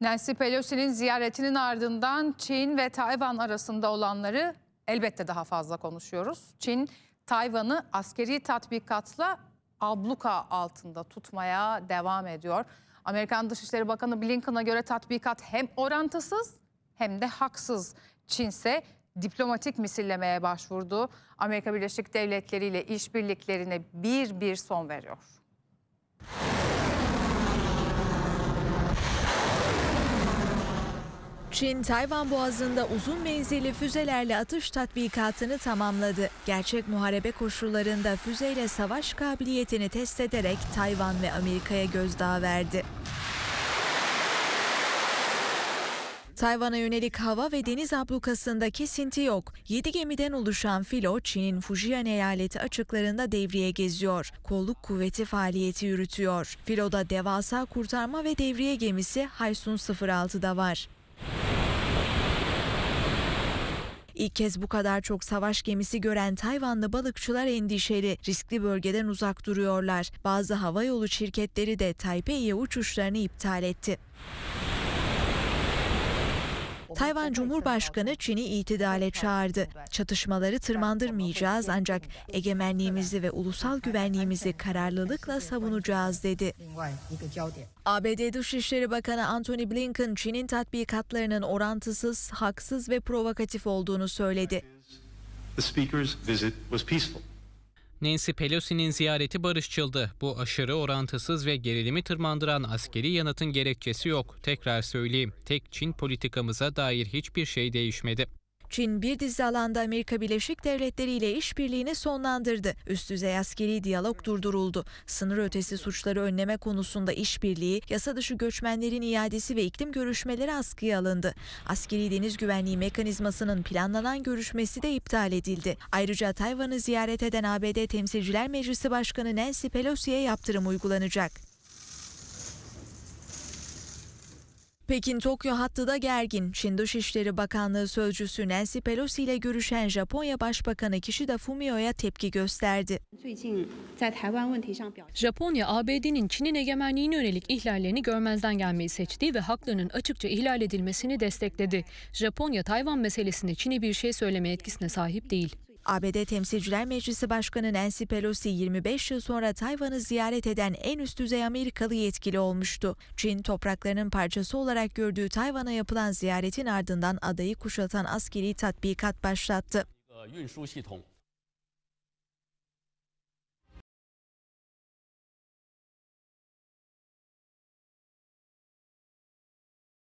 Nancy Pelosi'nin ziyaretinin ardından Çin ve Tayvan arasında olanları elbette daha fazla konuşuyoruz. Çin, Tayvan'ı askeri tatbikatla abluka altında tutmaya devam ediyor. Amerikan Dışişleri Bakanı Blinken'a göre tatbikat hem orantısız hem de haksız. Çin ise diplomatik misillemeye başvurdu. Amerika Birleşik Devletleri ile işbirliklerine bir bir son veriyor. Çin, Tayvan Boğazı'nda uzun menzilli füzelerle atış tatbikatını tamamladı. Gerçek muharebe koşullarında füzeyle savaş kabiliyetini test ederek Tayvan ve Amerika'ya gözdağı verdi. Tayvan'a yönelik hava ve deniz ablukasında kesinti yok. 7 gemiden oluşan filo Çin'in Fujian eyaleti açıklarında devriye geziyor. Kolluk kuvveti faaliyeti yürütüyor. Filoda devasa kurtarma ve devriye gemisi Haysun 06'da var. İlk kez bu kadar çok savaş gemisi gören Tayvanlı balıkçılar endişeli. Riskli bölgeden uzak duruyorlar. Bazı havayolu şirketleri de Taipei'ye uçuşlarını iptal etti. Tayvan Cumhurbaşkanı Çin'i itidale çağırdı. Çatışmaları tırmandırmayacağız ancak egemenliğimizi ve ulusal güvenliğimizi kararlılıkla savunacağız dedi. ABD Dışişleri Bakanı Antony Blinken Çin'in tatbikatlarının orantısız, haksız ve provokatif olduğunu söyledi. The speaker's visit was peaceful. Nancy Pelosi'nin ziyareti barışçıldı. Bu aşırı orantısız ve gerilimi tırmandıran askeri yanıtın gerekçesi yok. Tekrar söyleyeyim, tek Çin politikamıza dair hiçbir şey değişmedi. Çin bir dizi alanda Amerika Birleşik Devletleri ile işbirliğini sonlandırdı. Üst düzey askeri diyalog durduruldu. Sınır ötesi suçları önleme konusunda işbirliği, yasa dışı göçmenlerin iadesi ve iklim görüşmeleri askıya alındı. Askeri deniz güvenliği mekanizmasının planlanan görüşmesi de iptal edildi. Ayrıca Tayvan'ı ziyaret eden ABD Temsilciler Meclisi Başkanı Nancy Pelosi'ye yaptırım uygulanacak. Pekin Tokyo hattı da gergin. Çin Dışişleri Bakanlığı sözcüsü Nancy Pelosi ile görüşen Japonya Başbakanı Kishida Fumio'ya tepki gösterdi. Japonya, ABD'nin Çin'in egemenliğine yönelik ihlallerini görmezden gelmeyi seçti ve haklarının açıkça ihlal edilmesini destekledi. Japonya, Tayvan meselesinde Çin'e bir şey söyleme etkisine sahip değil. ABD Temsilciler Meclisi Başkanı Nancy Pelosi 25 yıl sonra Tayvan'ı ziyaret eden en üst düzey Amerikalı yetkili olmuştu. Çin topraklarının parçası olarak gördüğü Tayvan'a yapılan ziyaretin ardından adayı kuşatan askeri tatbikat başlattı.